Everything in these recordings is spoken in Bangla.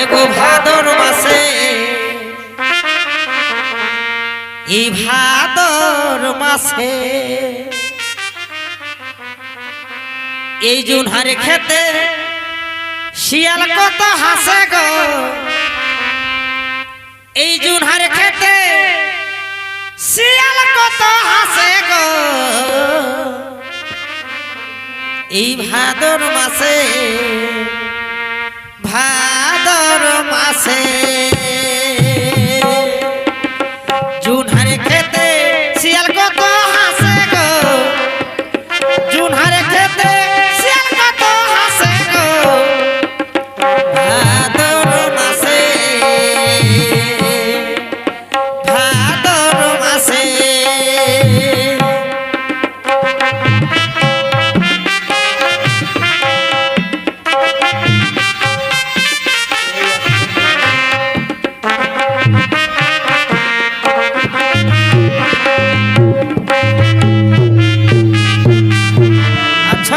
এগো ভাদর মাসে। এই ভাদর মাসে। এই জুন খেতে শিয়াল কত হাসে গো। এই জুন খেতে শিয়াল কত হাসে গো। এই ভাদর মাসে ভাদর মাসে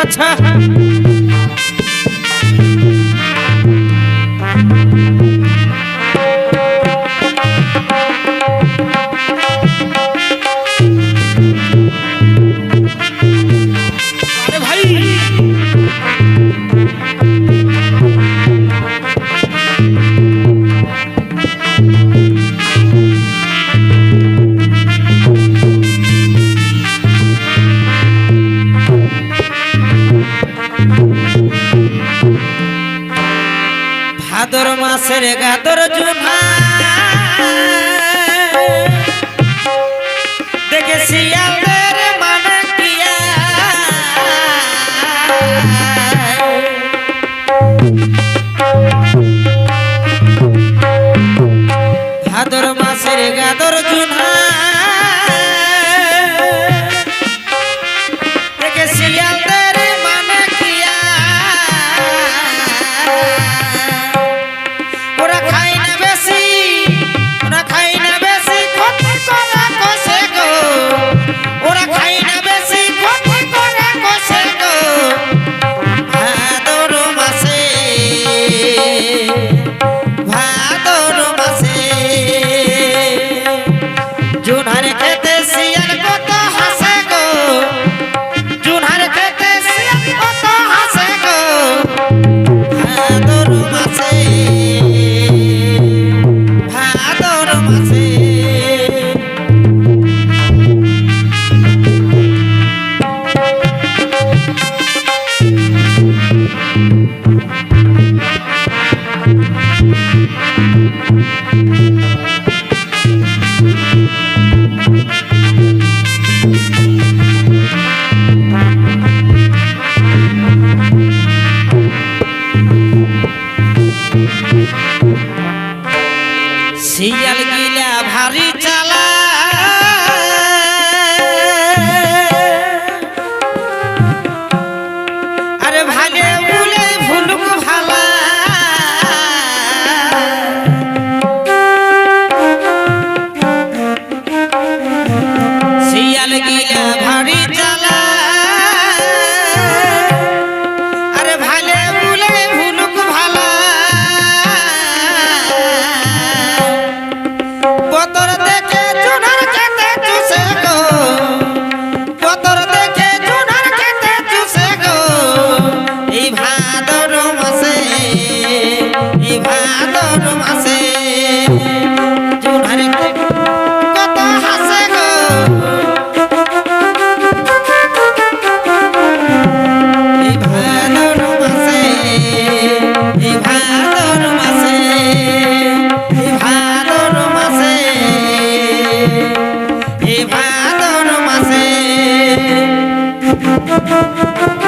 গেছে ভাদর মাসের গাদর জুনা দেখেছি আমার মানে কিয়া মাসের গাদর জুনা Thank you.